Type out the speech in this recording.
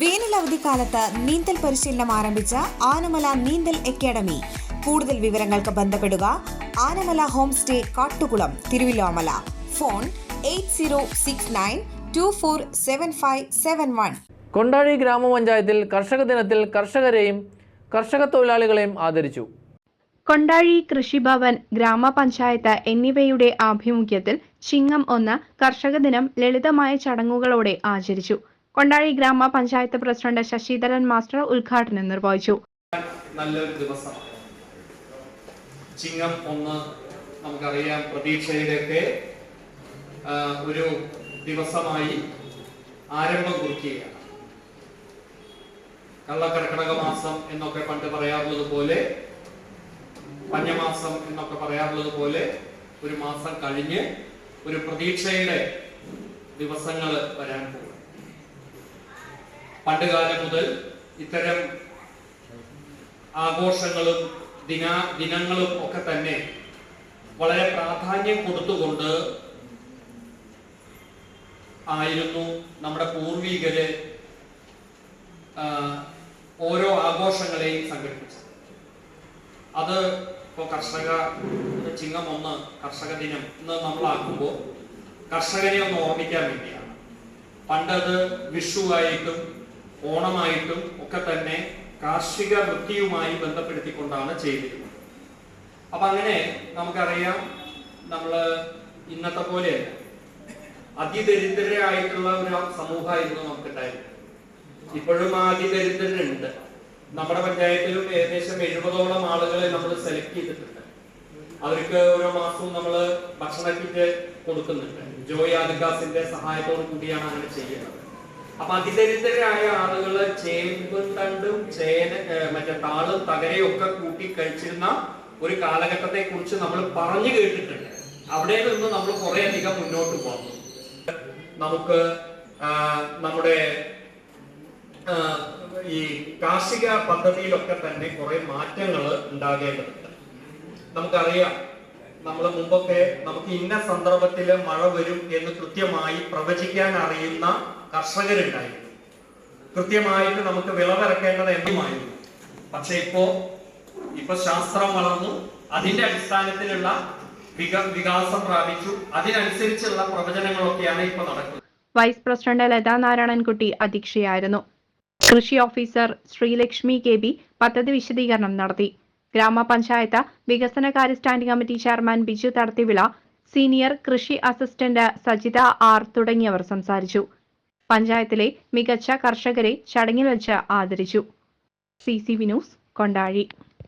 വേനൽ അവധിക്കാലത്ത് നീന്തൽ പരിശീലനം ആരംഭിച്ച ആനമല നീന്തൽ അക്കാദമി. കൂടുതൽ വിവരങ്ങൾക്ക് ബന്ധപ്പെടുക Anamala home stay Kattukulam Thiruvillwamala. Phone eight zero six nine two four seven five seven one. Kondazhi ഗ്രാമപഞ്ചായത്തിൽ കർഷക ദിനത്തിൽ കർഷകരെയും കർഷക തൊഴിലാളികളെയും ആദരിച്ചു. കൊണ്ടാഴി കൃഷിഭവൻ ഗ്രാമപഞ്ചായത്ത് എന്നിവയുടെ ആഭിമുഖ്യത്തിൽ ചിങ്ങം ഒന്ന് കർഷക ദിനം ലളിതമായ ചടങ്ങുകളോടെ ആചരിച്ചു. കൊണ്ടാഴി ഗ്രാമപഞ്ചായത്ത് പ്രസിഡന്റ് ശശിധരൻ മാസ്റ്റർ ഉദ്ഘാടനം നിർവഹിച്ചു. നല്ലൊരു ദിവസം. ചിങ്ങം ഒന്ന് നമുക്കറിയാം പ്രതീക്ഷയുടെയൊക്കെ ഒരു ദിവസമായി ആരംഭം കുറിക്കുകയാണ്. കള്ളക്കർക്കടക മാസം എന്നൊക്കെ പണ്ട് പറയാറുള്ളത് പഞ്ഞമാസം എന്നൊക്കെ പറയാറുള്ളത് പോലെ ഒരു മാസം കഴിഞ്ഞ് ഒരു പ്രതീക്ഷയുടെ ദിവസങ്ങൾ വരാൻ പോകും പണ്ടുകാലം മുതൽ ഇത്തരം ആഘോഷങ്ങളും ദിന ദിനങ്ങളും ഒക്കെ തന്നെ വളരെ പ്രാധാന്യം കൊടുത്തുകൊണ്ട് ആയിരുന്നു നമ്മുടെ പൂർവികര് ഓരോ ആഘോഷങ്ങളെയും സംഘടിപ്പിച്ചത്. അത് ഇപ്പോൾ കർഷക ചിങ്ങം ഒന്ന് കർഷക ദിനം എന്ന് നമ്മളാക്കുമ്പോൾ കർഷകനെ ഒന്ന് ഓർമ്മിക്കാൻ വേണ്ടിയാണ്. പണ്ടത് വിഷുവായിട്ടും ഓണമായിട്ടും ഒക്കെ തന്നെ കാർഷിക വൃത്തിയുമായി ബന്ധപ്പെടുത്തിക്കൊണ്ടാണ് ചെയ്തിരുന്നത്. അപ്പൊ അങ്ങനെ നമുക്കറിയാം നമ്മൾ ഇന്നത്തെ പോലെയല്ല. അതിദരിദ്രരായിട്ടുള്ള ഒരു സമൂഹമായിരുന്നു നമുക്കുണ്ടായിരുന്നത്. ഇപ്പോഴും അതിദരിദ്രരുണ്ട്. നമ്മുടെ പഞ്ചായത്തിലും ഏകദേശം എഴുപതോളം ആളുകളെ നമ്മൾ സെലക്ട് ചെയ്തിട്ടുണ്ട്. അവർക്ക് ഓരോ മാസവും നമ്മൾ ഭക്ഷണ കിറ്റ് കൊടുക്കുന്നുണ്ട്. ജോയ് ആദികാസിന്റെ സഹായത്തോടു കൂടിയാണ് അങ്ങനെ ചെയ്യുന്നത്. അപ്പൊ അതിദരിദ്രരായ ആളുകൾ ചേമ്പും തണ്ടും ചേന മറ്റേ താളും തകരയും ഒക്കെ കൂട്ടി കഴിച്ചിരുന്ന ഒരു കാലഘട്ടത്തെ കുറിച്ച് നമ്മൾ പറഞ്ഞു കേട്ടിട്ടുണ്ട്. അവിടെ നിന്ന് നമ്മൾ കുറെ അധികം മുന്നോട്ട് പോകുന്നു. നമുക്ക് നമ്മുടെ ഈ കാർഷിക പദ്ധതിയിലൊക്കെ തന്നെ കുറെ മാറ്റങ്ങൾ ഉണ്ടാകേണ്ടതുണ്ട്. നമുക്കറിയാം നമ്മൾ മുമ്പൊക്കെ നമുക്ക് ഇന്ന സന്ദർഭത്തിൽ മഴ വരും എന്ന് കൃത്യമായി പ്രവചിക്കാൻ അറിയുന്ന കർഷകരുണ്ടായിരുന്നു. കൃത്യമായിട്ട് നമുക്ക് വിളവിറക്കേണ്ടത് എന്തുമായിരുന്നു? പക്ഷെ ഇപ്പോ ഇപ്പൊ ശാസ്ത്രം വളർന്നു അതിന്റെ അടിസ്ഥാനത്തിലുള്ള വിക വികാസം പ്രാപിച്ചു അതിനനുസരിച്ചുള്ള പ്രവചനങ്ങളൊക്കെയാണ് ഇപ്പൊ നടക്കുന്നത്. വൈസ് പ്രസിഡന്റ് ലതാ നാരായണൻകുട്ടി അധ്യക്ഷയായിരുന്നു. കൃഷി ഓഫീസർ ശ്രീലക്ഷ്മി കെ ബി പദ്ധതി വിശദീകരണം നടത്തി. ഗ്രാമപഞ്ചായത്ത് വികസനകാര്യ standing committee chairman Biju Thadathivila senior കൃഷി അസിസ്റ്റന്റ് സജിത ആർ തുടങ്ങിയവർ സംസാരിച്ചു. പഞ്ചായത്തിലെ മികച്ച കർഷകരെ ചടങ്ങിൽ വെച്ച് ആദരിച്ചു. C C V news Kondazhi.